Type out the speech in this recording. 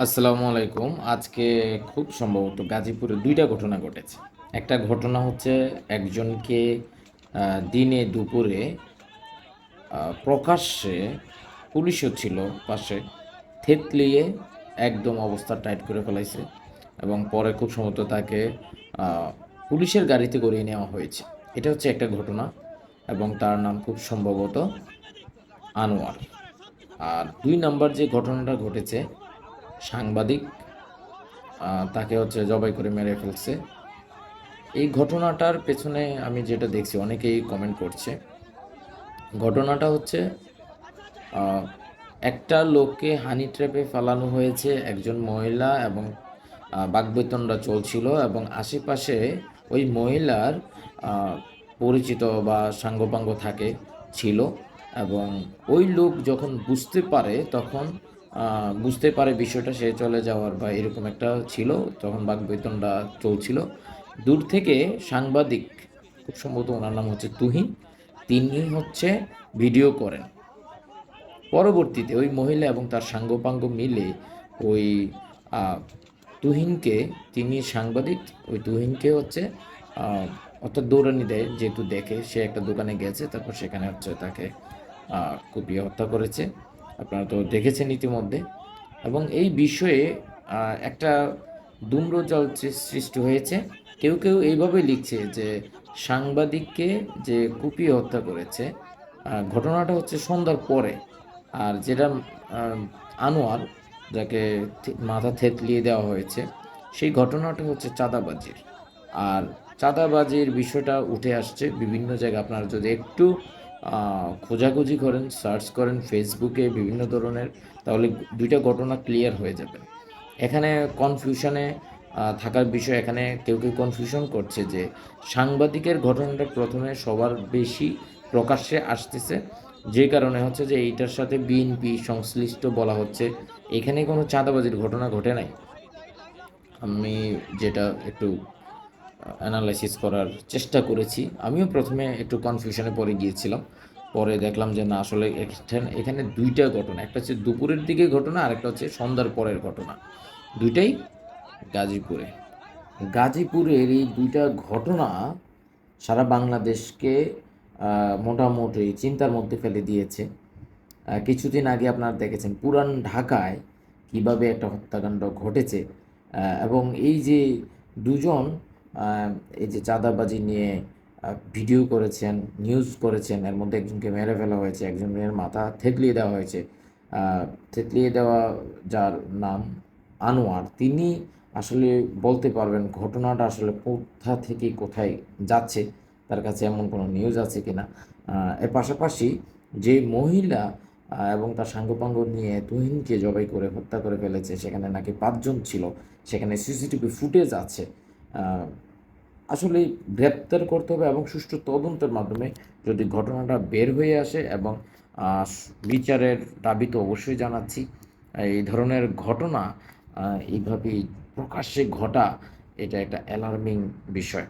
আসসালামু আলাইকুম। আজকে খুব সম্ভবত গাজীপুরে দুইটা ঘটনা ঘটেছে। একটা ঘটনা হচ্ছে একজনকে দিনে দুপুরে প্রকাশ্যে পুলিশও ছিল পাশে থেতলিয়ে একদম অবস্থা টাইট করে ফেলাইছে এবং পরে খুব সম্ভবত তাকে পুলিশের গাড়িতে করিয়ে নেওয়া হয়েছে। এটা হচ্ছে একটা ঘটনা এবং তার নাম খুব সম্ভবত আনোয়ার। আর দুই নাম্বার যে ঘটনাটা ঘটেছে সাংবাদিক তাকে হচ্ছে জবাই করে মেরে ফেলছে। এই ঘটনাটার পেছনে আমি যেটা দেখছি, অনেকেই কমেন্ট করছে। ঘটনাটা হচ্ছে একটা লোককে হানি ট্র্যাপে ফেলানো হয়েছে একজন মহিলা এবং বাগবেতনটা চলছিল এবং আশেপাশে ওই মহিলার পরিচিত বা সাঙ্গপাঙ্গ থাকে, ছিল এবং ওই লোক যখন বুঝতে পারে তখন বুঝতে পারে বিষয়টা সে চলে যাওয়ার বা এরকম একটা ছিল, তখন বাগবেতনটা চলছিল। দূর থেকে সাংবাদিক, খুব সম্ভবত ওনার নাম হচ্ছে তুহিন, তিনি হচ্ছে ভিডিও করেন। পরবর্তীতে ওই মহিলা এবং তার সাঙ্গপাঙ্গ মিলে ওই তুহিনকে, তিনি সাংবাদিক, ওই তুহিনকে হচ্ছে অর্থাৎ দৌড়ানি দেয়, যেহেতু দেখে সে একটা দোকানে গেছে, তারপর সেখানে হচ্ছে তাকে কুপিয়ে হত্যা করেছে। আপনারা তো দেখেছেন ইতিমধ্যে। এবং এই বিষয়ে একটা দুম্রজল সৃষ্টি হয়েছে। কেউ কেউ এইভাবে লিখছে যে, সাংবাদিককে যে কুপিয়ে হত্যা করেছে ঘটনাটা হচ্ছে সন্ধ্যার পরে। আর যেটা আনোয়ার, যাকে মাথা থেতলিয়ে দেওয়া হয়েছে, সেই ঘটনাটা হচ্ছে চাঁদাবাজির। আর চাঁদাবাজির বিষয়টা উঠে আসছে বিভিন্ন জায়গায়। আপনারা যদি একটু খোঁজাখুঁজি করেন সার্চ করেন ফেসবুকে বিভিন্ন ধরনের, তাহলে দুইটা ঘটনা ক্লিয়ার হয়ে যাবে। এখানে কনফিউশনে থাকার বিষয়, এখানে কেউ কেউ কনফিউশন করছে যে সাংবাদিকের ঘটনাটা প্রথমে সবার বেশি প্রকাশ্যে আসতেছে, যে কারণে হচ্ছে যে এইটার সাথে বিএনপি সংশ্লিষ্ট বলা হচ্ছে, এখানে কোনো চাঁদাবাজির ঘটনা ঘটে নাই। আমি যেটা একটু অ্যানালাইসিস করার চেষ্টা করেছি। আমিও প্রথমে একটু কনফিউশনে পড়ে গিয়েছিলাম। পরে দেখলাম যে না, আসলে এখানে দুইটা ঘটনা। একটা হচ্ছে দুপুরের দিকে ঘটনা, আর একটা হচ্ছে সন্ধ্যার পরের ঘটনা। দুইটাই গাজীপুরে। গাজীপুরের এই দুইটা ঘটনা সারা বাংলাদেশকে মোটামুটি চিন্তার মধ্যে ফেলে দিয়েছে। কিছুদিন আগে আপনারা দেখেছেন পুরান ঢাকায় কীভাবে একটা হত্যাকাণ্ড ঘটেছে। এবং এই যে দুজন এই যে চাঁদাবাজি নিয়ে ভিডিও করেছেন নিউজ করেছেন এর মধ্যে একজনকে মেরে ফেলা হয়েছে একজনের মাথা থেতলিয়ে দেওয়া হয়েছে। থেতলিয়ে দেওয়া যার নাম আনোয়ার তিনি আসলে বলতে পারবেন ঘটনাটা আসলে কোথা থেকে কোথায় যাচ্ছে তার কাছে এমন কোনো নিউজ আছে কিনা। আহ, এর পাশাপাশি যে মহিলা এবং তার সাঙ্গপাঙ্গ নিয়ে তুহিনকে জবাই করে হত্যা করে ফেলেছে সেখানে নাকি পাঁচজন ছিল সেখানে সিসিটিভি ফুটেজ আছে। আসলে গ্রেপ্তার করতে হবে এবং সুষ্ঠু তদন্তের মাধ্যমে যদি ঘটনাটা বের হয়ে আসে এবং বিচারের দাবি তো অবশ্যই জানাচ্ছি, এই ধরনের ঘটনা এইভাবেই এইভাবে প্রকাশ্যে ঘটা, এটা একটা অ্যালার্মিং বিষয়।